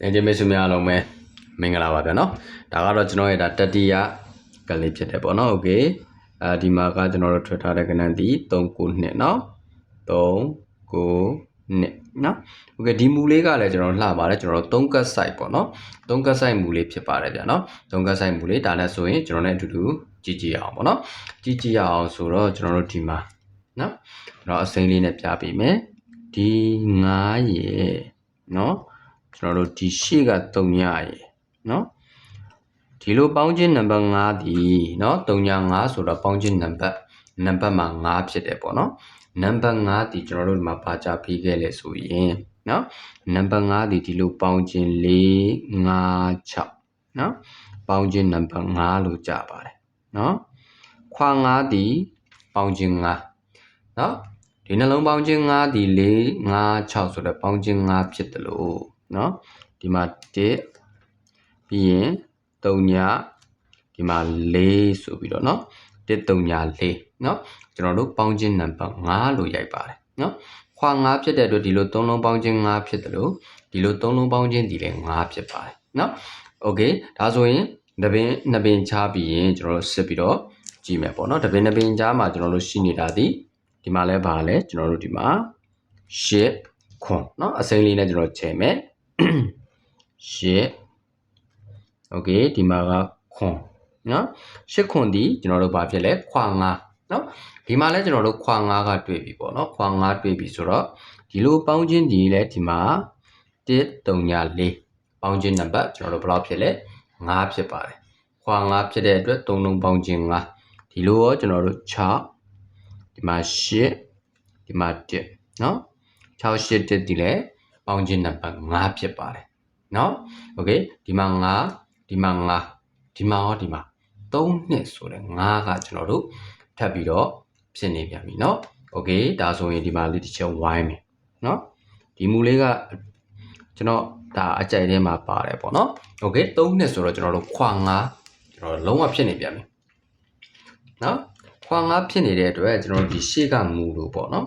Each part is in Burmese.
နေချင်းမိတ်ဆွေများအားလုံးပဲမင်္ဂလာပါဗျာနော်ဒါကတော့ကျွန်တော်ရဲ့ဒါတတိယကလေးဖြစ်တယ်ပေါ့နော်โอเคအဲဒီမှာကကျွန်တော်တို့ထွက်ထားတဲ့ကဏ္ဍဒီ392เนาะ392เนาะโอเคဒီမူလေးကလည်းကျွန်တော်လှပါတယ်ကျွန်တော်တို့3ကတ် site ပေါ့နော်3ကတ် site မူလေးဖြစ်ပါတယ်ဗျာနော်3ကတ် site မူလေးဒါနဲ့ဆိုရင်ကျွန်တော်နဲ့အတူတူကြည့်ကြည့်အောင်ပေါ့နော်ကြည့်ကြည့်ရအောင်ဆိုတော့ကျွန်တော်တို့ဒီမှာနော်ကျွန်တော်အစိမ်းလေးနဲ့ပြပေးမယ်ဒီ9ရဲ့နော် ကျွန်တော်တို့ဒီရှေ့က3ညရေเนาะဒီလိုပေါင်းခြင်းနံပါတ်5ဒီเนาะ3ည5ဆိုတော့ပေါင်းခြင်းနံပါတ်နံပါတ်မှာ5ဖြစ်တယ်ပေါ့เนาะနံပါတ်5ဒီကျွန်တော်တို့ဒီမှာပါချပြီးခဲ့လဲဆိုရင်เนาะနံပါတ်5ဒီဒီလိုပေါင်းခြင်း4 5 6เนาะပေါင်းခြင်းနံပါတ်5လို့ကြပါတယ်เนาะခွာ5ဒီပေါင်းခြင်း5เนาะဒီနှလုံးပေါင်းခြင်း5ဒီ4 5 6ဆိုတော့ပေါင်းခြင်း5ဖြစ်တယ်လို့ เนาะဒီမှာ1ပြီးရင်3ညဒီမှာ4ဆိုပြီးတော့เนาะ1 3ည4เนาะကျွန်တော်တို့ပေါင်းခြင်းနံပါတ်5လို့ရိုက်ပါတယ်เนาะခွာ5ဖြစ်တဲ့အတွက်ဒီလို3လုံးပေါင်းခြင်း5ဖြစ်တယ်လို့ဒီလို3လုံးပေါင်းခြင်းဒီလည်း5ဖြစ်ပါတယ်เนาะโอเคဒါဆိုရင်တပင်နှစ်ပင်ချပြီးရင်ကျွန်တော်တို့စစ်ပြီးတော့ကြည့်မယ်ပေါ့เนาะတပင်နှစ်ပင်ချမှာကျွန်တော်တို့ရှိနေတာဒီဒီမှာလဲပါလဲကျွန်တော်တို့ဒီမှာ10ခွန်เนาะအစိမ်းလေးနဲ့ကျွန်တော်ချိန်မယ် 8 okay ဒီမှာကခွန်နော်8ခွန်ဒီကျွန်တော်တို့ဘာဖြစ်လဲခွာ9နော်ဒီမှာလဲကျွန်တော်တို့ခွာ9ကတွေ့ပြီပေါ့နော်ခွာ9တွေ့ပြီဆိုတော့ဒီလိုပေါင်းချင်းဒီလဲဒီမှာ1394ပေါင်းချင်းနံပါတ်ကျွန်တော်တို့ဘယ်လောက်ဖြစ်လဲ9ဖြစ်ပါတယ်ခွာ9ဖြစ်တဲ့အတွက်3လုံးပေါင်းချင်း9ဒီလိုရောကျွန်တော်တို့6ဒီမှာ8ဒီမှာ1နော်6 8 1ဒီလဲ ပေါင်းခြင်းနံပါတ်5ဖြစ်ပါတယ်เนาะโอเคဒီမှာ5ဒီမှာ5ဒီမှာရောဒီမှာ3နှစ်ဆိုတဲ့5ကကျွန်တော်တို့ထပ်ပြီးတော့ဖြစ်နေပြန်ပြီเนาะโอเคဒါဆိုရင်ဒီမှာလေးတစ်ချက်ဝိုင်းမယ်เนาะဒီမူလေးကကျွန်တော်ဒါအကြိုက်ထဲမှာပါတယ်ပေါ့เนาะโอเค3နှစ်ဆိုတော့ကျွန်တော်တို့ခွာ5ကျွန်တော်လုံးဝဖြစ်နေပြန်ပြီเนาะခွာ5ဖြစ်နေတဲ့အတွက်ကျွန်တော်တို့ဒီရှေ့ကမူလို့ပေါ့เนาะ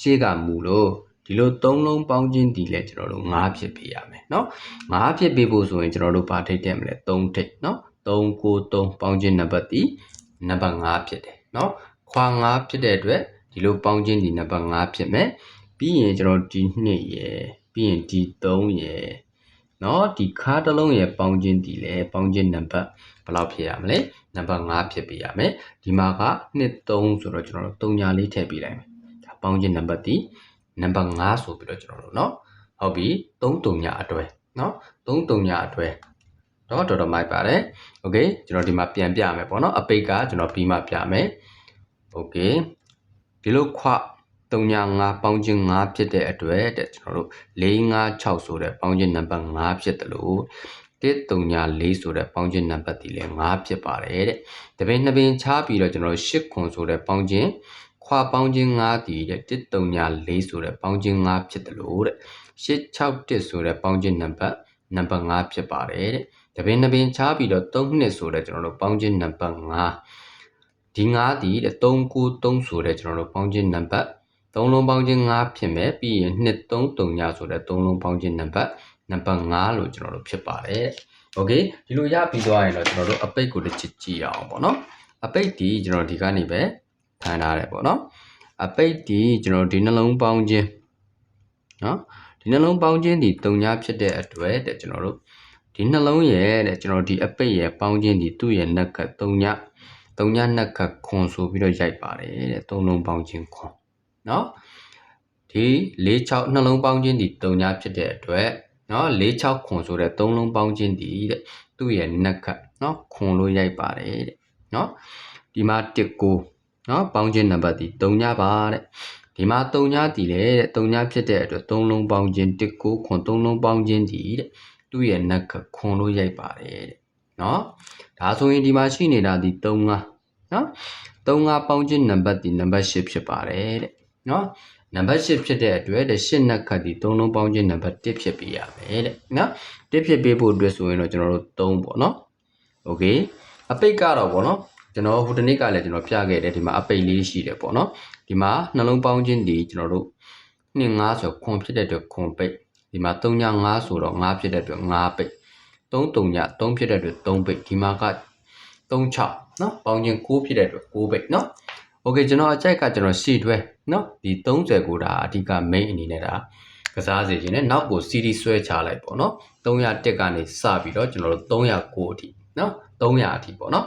ရှေ့ကမူလို့ ဒီလို၃လုံးပေါင်းခြင်းဒီလဲကျွန်တော်တို့၅ဖြစ်ပေးရမယ်เนาะ၅ဖြစ်ပေးဖို့ဆိုရင်ကျွန်တော်တို့ဘာထိတ်တယ်မလဲ၃ထိတ်เนาะ3 9 3ပေါင်းခြင်းနံပါတ်ဒီနံပါတ်5ဖြစ်တယ်เนาะခွာ5ဖြစ်တဲ့အတွက်ဒီလိုပေါင်းခြင်းဒီနံပါတ်5ဖြစ်မယ်ပြီးရင်ကျွန်တော်ဒီ2ရယ်ပြီးရင်ဒီ3ရယ်เนาะဒီခါတစ်လုံးရယ်ပေါင်းခြင်းဒီလဲပေါင်းခြင်းနံပါတ်ဘယ်လောက်ဖြစ်ရမလဲနံပါတ်5ဖြစ်ပေးရမယ်ဒီမှာက2 3ဆိုတော့ကျွန်တော်တို့3ညာလေးထည့်ပေးလိုက်မယ်ဒါပေါင်းခြင်းနံပါတ်ဒီ နံပါတ်5ဆိုပြီးတော့ကျွန်တော်တို့เนาะဟုတ်ပြီ3တုံညာအတွဲเนาะ3တုံညာအတွဲတော့တော်တော်မိုက်ပါတယ်โอเคကျွန်တော်ဒီမှာပြန်ပြမယ်ပေါ့เนาะအပိတ်ကကျွန်တော်ပြီးမှပြမယ်โอเคဒီလိုခွ3ညာ5ပေါင်းခြင်း5ဖြစ်တဲ့အတွက်တဲ့ကျွန်တော်တို့4 5 6ဆိုတဲ့ပေါင်းခြင်းနံပါတ်5ဖြစ်တယ်လို့1 3ညာ4ဆိုတဲ့ပေါင်းခြင်းနံပါတ်ဒီလည်း5ဖြစ်ပါတယ်တဲ့တပင်နှစ်ပင်ချားပြီးတော့ကျွန်တော်တို့8ခွန်ဆိုတဲ့ပေါင်းခြင်း ခွာပေါင်းခြင်း5တီတဲ့1 3ညာ4ဆိုတဲ့ပေါင်းခြင်း5ဖြစ်တယ်လို့တဲ့8 6 1ဆိုတဲ့ပေါင်းခြင်းနံပါတ်နံပါတ်5ဖြစ်ပါတယ်တဲ့တပင်နှစ်ပင်ချားပြီးတော့3နှစ်ဆိုတဲ့ကျွန်တော်တို့ပေါင်းခြင်းနံပါတ်5ဒီ9ဒီတဲ့3 9 3ဆိုတဲ့ကျွန်တော်တို့ပေါင်းခြင်းနံပါတ်3လုံးပေါင်းခြင်း5ဖြစ်မယ်ပြီးရင်2 3 3ညဆိုတဲ့3လုံးပေါင်းခြင်းနံပါတ်နံပါတ်5လို့ကျွန်တော်တို့ဖြစ်ပါတယ်โอเคဒီလိုရပြီးသွားရင်တော့ကျွန်တော်တို့အပိတ်ကိုတစ်ချက်ကြည့်ရအောင်ပေါ့နော်အပိတ်ဒီကျွန်တော်ဒီကနေပဲ ဖန်ထားတယ်ပေါ့နော်အပိတ်ဒီကျွန်တော်ဒီနှလုံးပေါင်းခြင်းနော်ဒီနှလုံးပေါင်းခြင်းဒီ3ညဖြစ်တဲ့အတွက်တဲ့ကျွန်တော်တို့ဒီနှလုံးရဲ့တဲ့ကျွန်တော်ဒီအပိတ်ရဲ့ပေါင်းခြင်းဒီသူ့ရဲ့နှက်က3ည3ညနှက်ကခွန်ဆိုပြီးတော့ရိုက်ပါတယ်တဲ့3လုံးပေါင်းခြင်းခွန်နော်ဒီ4 6နှလုံးပေါင်းခြင်းဒီ3ညဖြစ်တဲ့အတွက်နော်4 6ခွန်ဆိုတဲ့3လုံးပေါင်းခြင်းဒီတဲ့သူ့ရဲ့နှက်ကနော်ခွန်လို့ရိုက်ပါတယ်တဲ့နော်ဒီမှာ1 9 နော်ပေါင်းခြင်းနံပါတ်ဒီ3ညပါတဲ့ဒီမှာ3ညတည်လေတဲ့3ညဖြစ်တဲ့အတွက်3လုံးပေါင်းခြင်း1 9ခွန်3လုံးပေါင်းခြင်းဒီတဲ့သူ့ရဲ့နှက်ကခွန်လို့ရိုက်ပါတယ်တဲ့နော်ဒါဆိုရင်ဒီမှာရှိနေတာဒီ3 5နော်3 5ပေါင်းခြင်းနံပါတ်ဒီနံပါတ်10ဖြစ်ပါတယ်တဲ့နော်နံပါတ်8ဖြစ်တဲ့အတွက်တဲ့8နှက်ခတ်ဒီ3လုံးပေါင်းခြင်းနံပါတ်1ဖြစ်ပေးရမယ်တဲ့နော်1ဖြစ်ပေးဖို့အတွက်ဆိုရင်တော့ကျွန်တော်တို့3ပေါ့နော်โอเคအပိတ်ကတော့ပေါ့နော် ကျွန်တော်ဟိုတနေ့ကလည်းကျွန်တော်ပြခဲ့တယ်ဒီမှာအပိတ်လေးရှိတယ်ပေါ့နော်ဒီမှာနှလုံးပေါင်းခြင်းဒီကျွန်တော်တို့2 5ဆိုခွန်ဖြစ်တဲ့အတွက်ခွန်ပိတ် ဒီမှာ3ည5ဆိုတော့5ဖြစ်တဲ့အတွက်5ပိတ်3 3ည3ဖြစ်တဲ့အတွက်3ပိတ်ဒီမှာက36เนาะပေါင်းချင်း6ဖြစ်တဲ့အတွက်6ပိတ်เนาะโอเคကျွန်တော်အကြိုက်ကကျွန်တော်ရှေ့တွဲเนาะဒီ30ကိုဒါအဓိက main အနေနဲ့ဒါကစားစေခြင်းနဲ့နောက်ကို CD ဆွဲချလိုက်ပေါ့เนาะ301ကနေစပြီးတော့ကျွန်တော်တို့309အထိเนาะ300အထိပေါ့เนาะ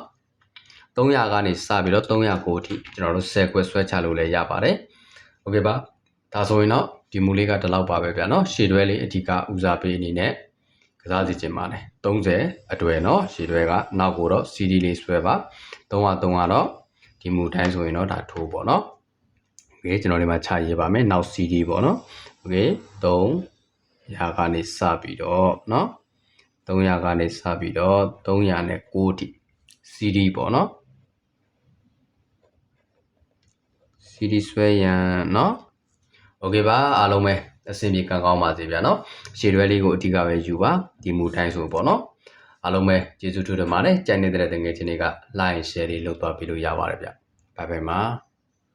300ကနေစပြီးတော့309အထိကျွန်တော်တို့10ခွဲဆွဲချလို့လည်းရပါတယ်။ Okay ပါ။ဒါဆိုရင်တော့ဒီမူလေးကဒီလောက်ပါပဲဗျာနော်။ရှည်တွဲလေးအဓိကဦးစားပေးအနေနဲ့ကစားစီခြင်းပါတယ်။30အတွေ့နော်ရှည်တွဲကနောက်ကိုတော့ CD လေးဆွဲပါ။303ကတော့ဒီမူတိုင်းဆိုရင်တော့ဒါထိုးပေါ့နော်။ Okay ကျွန်တော်ဒီမှာခြာရေးပါမယ်။နောက် CD ပေါ့နော်။ Okay 3ရာကနေစပြီးတော့နော်300ကနေစပြီးတော့309အထိ CD ပေါ့နော် CD ဆွဲရန်เนาะโอเคပါအားလုံးပဲအဆင်ပြေကံကောင်းပါစေဗျာเนาะရှေ့တွဲလေးကိုအဓိကပဲယူပါဒီမူတိုင်းဆိုပေါ့เนาะအားလုံးပဲကျေးဇူးထူးတင်ပါတယ်ကြိုက်နေတဲ့တငယ်ချင်းတွေက like share လေးလုပ်သွားပြီးလို့ရပါတယ်ဗျဘိုင်ဘိုင်ပါ